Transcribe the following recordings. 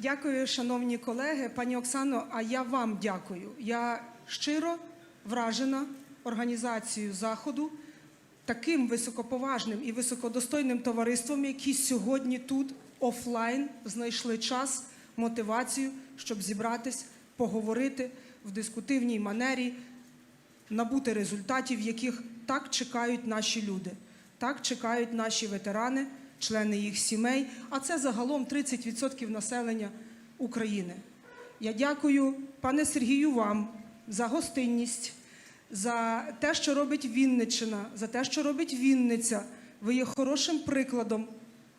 Дякую, шановні колеги. Пані Оксано, а я вам дякую. Я щиро вражена організацією заходу, таким високоповажним і високодостойним товариством, які сьогодні тут офлайн знайшли час, мотивацію, щоб зібратись, поговорити в дискутивній манері, набути результатів, яких так чекають наші люди, так чекають наші ветерани, члени їх сімей, а це загалом 30% населення України. Я дякую, пане Сергію, вам за гостинність, за те, що робить Вінниччина, за те, що робить Вінниця. Ви є хорошим прикладом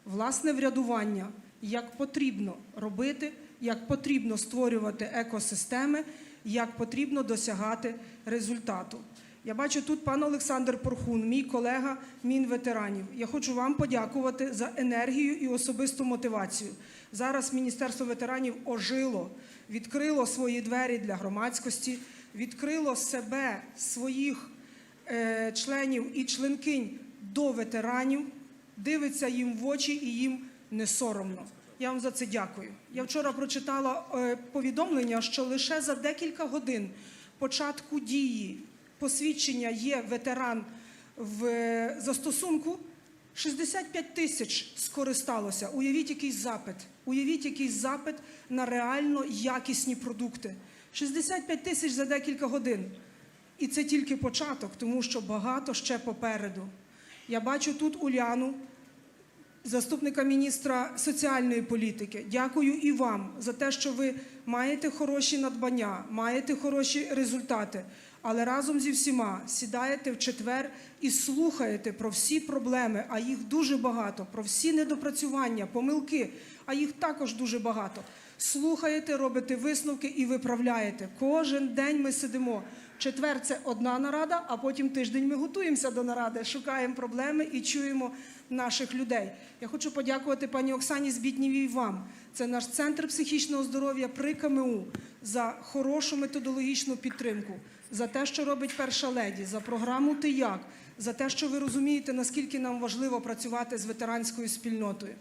власне врядування, як потрібно робити, як потрібно створювати екосистеми, як потрібно досягати результату. Я бачу тут пан Олександр Порхун, мій колега Мінветеранів. Я хочу вам подякувати за енергію і особисту мотивацію. Зараз Міністерство ветеранів ожило, відкрило свої двері для громадськості, відкрило себе, своїх е, членів і членкинь до ветеранів, дивиться їм в очі і їм не соромно. Я вам за це дякую. Я вчора прочитала е, повідомлення, що лише за декілька годин початку дії посвідчення є ветеран в е, застосунку. 65 тисяч скористалося. Уявіть якийсь запит. Уявіть якийсь запит на реально якісні продукти. 65 тисяч за декілька годин. І це тільки початок, тому що багато ще попереду. Я бачу тут Уляну, заступника міністра соціальної політики. Дякую і вам за те, що ви маєте хороші надбання, маєте хороші результати. Але разом зі всіма сідаєте в четвер і слухаєте про всі проблеми, а їх дуже багато, про всі недопрацювання, помилки, а їх також дуже багато. Слухаєте, робите висновки і виправляєте. Кожен день ми сидимо. Четвер це одна нарада, а потім тиждень ми готуємося до наради, шукаємо проблеми і чуємо наших людей. Я хочу подякувати пані Оксані Збітнівій вам. Це наш центр психічного здоров'я при КМУ за хорошу методологічну підтримку, за те, що робить перша леді, за програму Ти як, за те, що ви розумієте, наскільки нам важливо працювати з ветеранською спільнотою.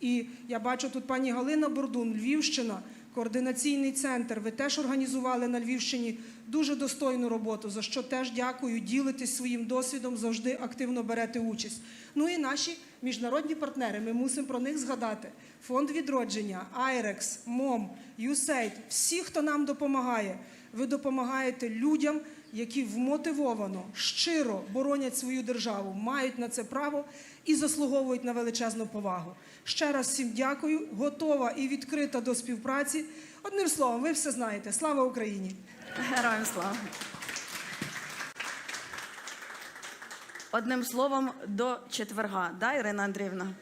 І я бачу тут пані Галина Бордун, Львівщина, координаційний центр. Ви теж організували на Львівщині дуже достойну роботу, за що теж дякую. Ділитесь своїм досвідом, завжди активно берете участь. Ну і наші міжнародні партнери. Ми мусимо про них згадати. Фонд відродження, IREX, МОМ, USAID, всі, хто нам допомагає. Ви допомагаєте людям, які вмотивовано, щиро боронять свою державу, мають на це право і заслуговують на величезну повагу. Ще раз всім дякую, готова і відкрита до співпраці. Одним словом, ви все знаєте. Слава Україні! Героям слава. Одним словом, до четверга, да, Ірина Андріївна?